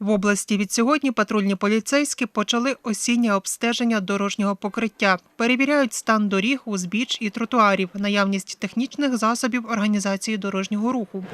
В області від сьогодні патрульні поліцейські почали осіннє обстеження дорожнього покриття. Перевіряють стан доріг, узбіч і тротуарів, наявність технічних засобів організації дорожнього руху.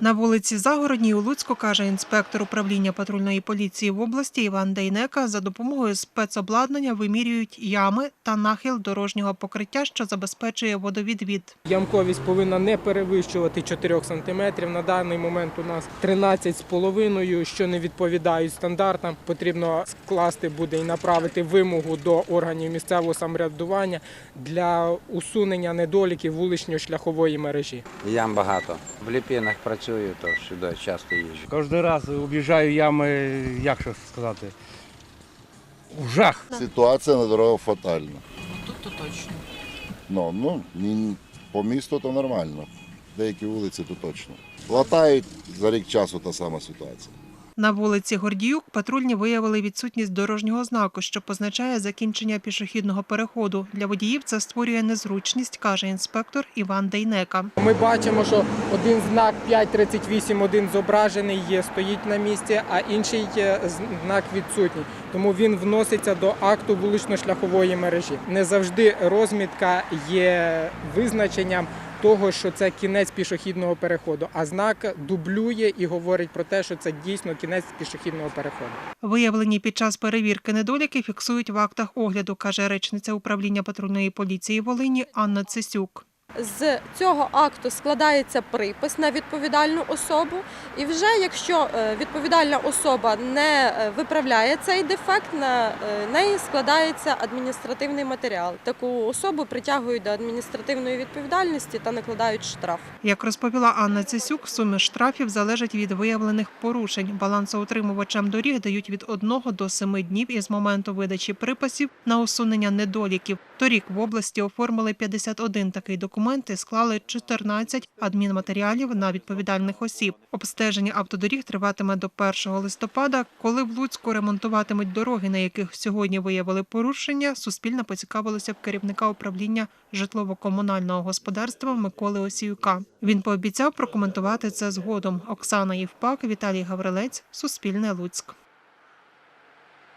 На вулиці Загородній у Луцьку, каже інспектор управління патрульної поліції в області Іван Дейнека, за допомогою спецобладнання вимірюють ями та нахил дорожнього покриття, що забезпечує водовідвід. Ямковість повинна не перевищувати 4 см. На даний момент у нас 13,5, що не відповідають стандартам. Потрібно скласти буде і направити вимогу до органів місцевого самоврядування для усунення недоліків вулично-шляхової мережі. Ям багато. В Ліпінах працюю, то сюди часто їжджу. Кожен раз об'їжджаю ями, як що сказати, в жах. Ситуація на дорогах фатальна. Тут то точно. Ну, ну ні- по місту то нормально. Деякі вулиці то точно. Латають за рік часу та сама ситуація. На вулиці Гордіюк патрульні виявили відсутність дорожнього знаку, що позначає закінчення пішохідного переходу. Для водіїв це створює незручність, каже інспектор Іван Дейнека. Ми бачимо, що один знак 538, один зображений є, стоїть на місці, а інший е, знак відсутній. Тому він вноситься до акту вулично-шляхової мережі. Не завжди розмітка є визначенням того, що це кінець пішохідного переходу, а знак дублює і говорить про те, що це дійсно кінець пішохідного переходу. Виявлені під час перевірки недоліки фіксують в актах огляду, каже речниця управління патрульної поліції Волині Анна Цисюк. З цього акту складається припис на відповідальну особу, і вже якщо е, відповідальна особа не е, виправляє цей дефект, на е, неї складається адміністративний матеріал. Таку особу притягують до адміністративної відповідальності та накладають штраф. Як розповіла Анна Цисюк, суми штрафів залежать від виявлених порушень. Балансоутримувачам доріг дають від 1 до 7 днів із моменту видачі приписів на усунення недоліків. Торік в області оформили 51 такий документ і склали 14 адмінматеріалів на відповідальних осіб. Обстеження автодоріг триватиме до 1 листопада. Коли в Луцьку ремонтуватимуть дороги, на яких сьогодні виявили порушення, Суспільне поцікавилося в керівника управління житлово-комунального господарства Миколи Осіюка. Він пообіцяв прокоментувати це згодом. Оксана Євпак, Віталій Гаврилець, Суспільне Луцьк.